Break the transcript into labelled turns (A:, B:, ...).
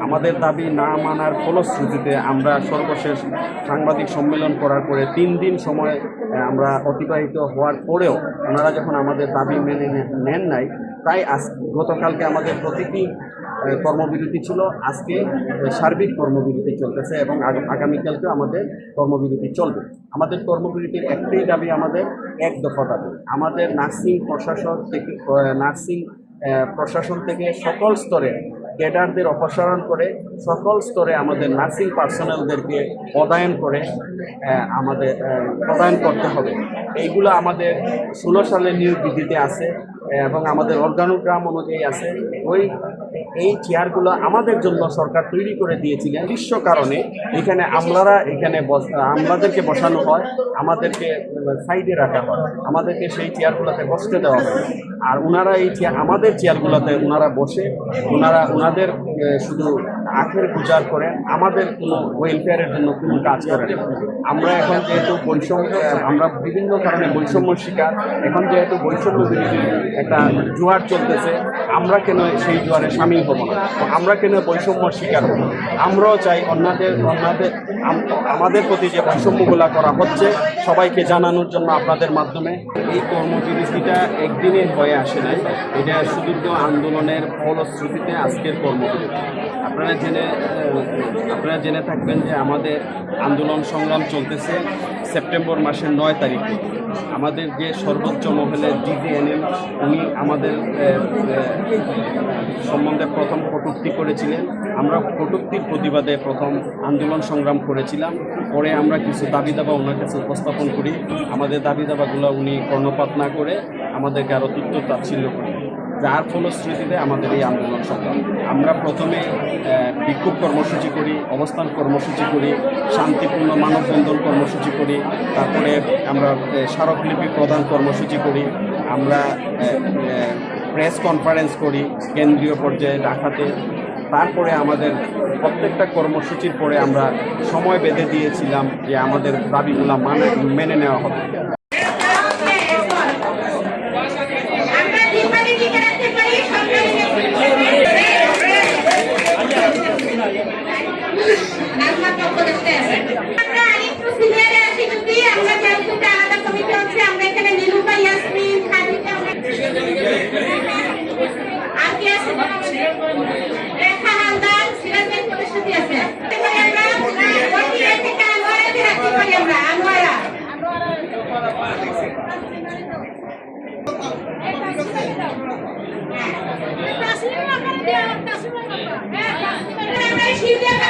A: আমাদের দাবি না মানার ফলশ্রুতিতে আমরা সর্বশেষ সাংবাদিক সম্মেলন করার পরে তিন দিন সময় আমরা অতিবাহিত হওয়ার পরেও ওনারা যখন আমাদের দাবি মেনে নেন নাই, তাই আজ গতকালকে আমাদের প্রতিটি কর্মবিরতি ছিল, আজকে সার্বিক কর্মবিরতি চলতেছে এবং আগ- আগামীকালকেও আমাদের কর্মবিরতি চলবে। আমাদের কর্মবিরতির একটাই দাবি আমাদের এক দফা দাবি। আমাদের নার্সিং প্রশাসন থেকে নার্সিং প্রশাসন থেকে সকল স্তরে ক্যাডারদের অপসারণ করে সকল স্তরে আমাদের নার্সিং পার্সোনালদেরকে পদায়ন করে আমাদের পদায়ন করতে হবে। এইগুলো আমাদের ষোলো সালের নিয়োগ বিধিতে আছে, এবং আমাদের অর্গানোগ্রাম অনুযায়ী আছে। ওই এই চেয়ারগুলো আমাদের জন্য সরকার তৈরি করে দিয়েছিলেন। বিশ্ব কারণে এখানে আমলারা এখানে বস- আমলাদেরকে বসানো হয়, আমাদেরকে সাইডে রাখা হয়। আমাদেরকে সেই চেয়ারগুলোতে বসতে দেওয়া হয়। আর ওনারা এই চেয়ার আমাদের চেয়ারগুলোতে ওনারা বসে ওনারা ওনাদের শুধু আখের গুজার করেন, আমাদের কোনো ওয়েলফেয়ারের জন্য কোনো কাজ করেন। আমরা এখন যেহেতু বৈষম্য আমরা বিভিন্ন কারণে বৈষম্য শিকার, এখন যেহেতু বৈষম্য একটা জোয়ার চলতেছে, আমরা কেন সেই জোয়ারে সামিল হব না আমরা কেন বৈষম্য শিকার হব আমরাও চাই অন্যদের অন্যদের আমাদের প্রতি যে বৈষম্যগুলা করা হচ্ছে, সবাইকে জানানোর জন্য আপনাদের মাধ্যমে। এই কর্মবিরতিটা একদিনে হয়ে আসে নাই। এটা সুদীর্ঘ আন্দোলনের ফলশ্রুতিতে আজকের কর্মবিরতি। আপনারা জেনে আপনারা জেনে থাকবেন যে আমাদের আন্দোলন সংগ্রাম চলতেছে সেপ্টেম্বর মাসের নয় তারিখ আমাদের যে সর্বোচ্চ মহলের ডিজিএনএম উনি আমাদের সম্বন্ধে প্রথম কটূক্তি করেছিলেন। আমরা কটূক্তির প্রতিবাদে প্রথম আন্দোলন সংগ্রাম করেছিলাম। পরে আমরা কিছু দাবি দাবা ওনার কাছে উপস্থাপন করি। আমাদের দাবি দাবাগুলো উনি কর্ণপাত না করে আমাদেরকে আরও তিক্ত তাচ্ছিল্য করেন। যার ফলশ্রুতিতে আমাদের এই আন্দোলন সংগ্রাম আমরা প্রথমে বিক্ষোভ কর্মসূচি করি, অবস্থান কর্মসূচি করি, শান্তিপূর্ণ মানববন্ধন কর্মসূচি করি, তারপরে আমরা স্মারকলিপি প্রদান কর্মসূচি করি। আমরা প্রেস কনফারেন্স করি কেন্দ্রীয় পর্যায়ে ঢাকাতে তারপরে আমাদের প্রত্যেকটা কর্মসূচির পরে আমরা সময় বেঁধে দিয়েছিলাম যে আমাদের দাবিগুলো মানে মেনে নেওয়া হবে
B: আমরা নির্মাণে টিকে রাখতে পারি সরকারি নাজমা পক্ষ দেখতে আছে। আমরা আরেকটু সিনিয়রে আছি যদি আমরা জানতে আলাদা কমিটি হচ্ছে আমরা এখানে নীলুফা ইয়াসমিন খাদিজা আমরা- আর কে আছে রেখা হালদার সিরাজ ভাই পরিস্থিতি আছে আমরা ওটিএ থেকে আনোয়ারাকে রাখতে পারি আমরা আনোয়ারা শিল্পে